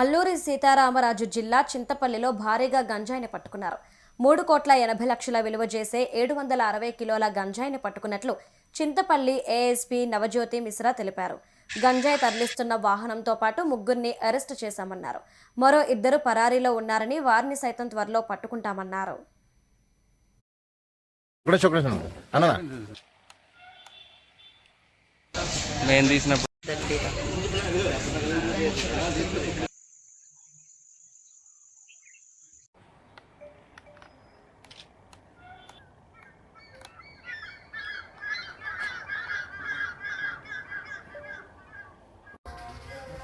అల్లూరి సీతారామరాజు జిల్లా చింతపల్లిలో భారీగా గంజాయిని పట్టుకున్నారు. మూడు కోట్ల ఎనభై లక్షల విలువ చేసే ఏడు వందల అరవై కిలోల గంజాయిని పట్టుకున్నట్లు చింతపల్లి ఏఎస్పీ నవజ్యోతి మిశ్రా తెలిపారు. గంజాయి తరలిస్తున్న వాహనంతో పాటు ముగ్గురిని అరెస్టు చేశామన్నారు. మరో ఇద్దరు పరారీలో ఉన్నారని వారిని సైతం త్వరలో పట్టుకుంటామన్నారు.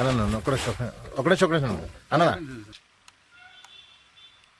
మేము తీసినప్పుడు అన్న ఒకటే చొక్క ఒకటే చొక్కడే అన్న అన్న ఒకటే చొక్క ఒకటే చొక్కడే అన్న